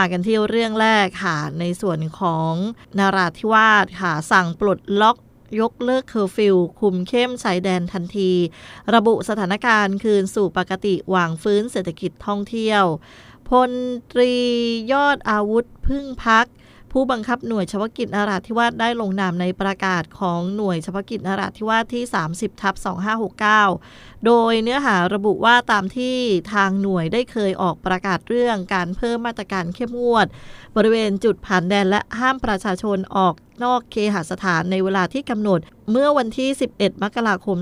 มากันที่เรื่องแรกค่ะ ในส่วนของนาราธิวาสค่ะ สั่งปลดล็อกยกเลิกเคอร์ฟิว คุมเข้มชายแดนทันที ระบุสถานการณ์คืนสู่ปกติหวางฟื้นเศรษฐกิจท่องเที่ยว พลตรียอดอาวุธพึ่งพัก ผู้บังคับหน่วยเฉพาะกิจนราธิวาสได้ลงนามในประกาศของหน่วยเฉพาะกิจนราธิวาสที่ 30ทับ2569 โดยเนื้อหาระบุว่าตามที่ทางหน่วยได้เคยออกประกาศเรื่องการเพิ่มมาตรการเข้มงวด บริเวณจุดผ่านแดนและห้ามประชาชนออกนอกเคหสถานในเวลาที่กำหนดเมื่อวันที่ 11 มกราคม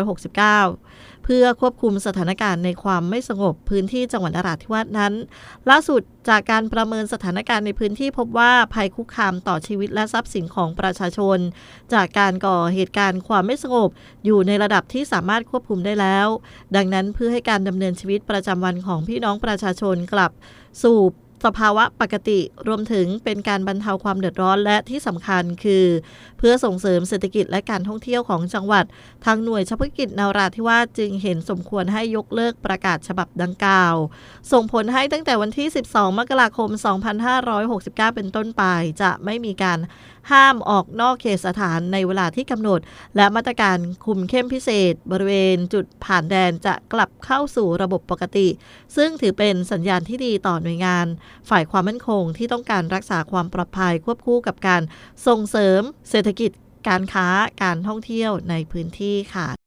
2569 เพื่อควบคุมสถานการณ์ในความไม่สงบพื้นที่จังหวัดนราธิวาสนั้น ล่าสุดจากการประเมินสถานการณ์ในพื้นที่พบว่าภัยคุกคามต่อชีวิตและทรัพย์สินของประชาชน จากการก่อเหตุการณ์ความไม่สงบ อยู่ในระดับที่สามารถควบคุมได้แล้ว ดังนั้นเพื่อให้การดำเนินชีวิตประจำวันของพี่น้องประชาชนกลับสู่ สภาวะปกติรวมถึงเป็นการบรรเทาความเดือดร้อนและที่สำคัญคือ เพื่อส่งเสริมเศรษฐกิจและการท่องเที่ยวของจังหวัด ทางหน่วยเฉพาะกิจนาราธิวาสจึงเห็นสมควรให้ยกเลิกประกาศฉบับดังกล่าว ส่งผลให้ตั้งแต่วันที่ 12 มกราคม 2569 เป็นต้นไป จะไม่มีการห้ามออกนอกเขตสถานในเวลาที่กำหนด และมาตรการคุมเข้มพิเศษ บริเวณจุดผ่านแดนจะกลับเข้าสู่ระบบปกติ ซึ่งถือเป็นสัญญาณที่ดีต่อหน่วยงานฝ่ายความมั่นคงที่ต้องการรักษาความปลอดภัยควบคู่กับการส่งเสริมเศรษฐกิจการค้าการท่องเที่ยวในพื้นที่ค่ะ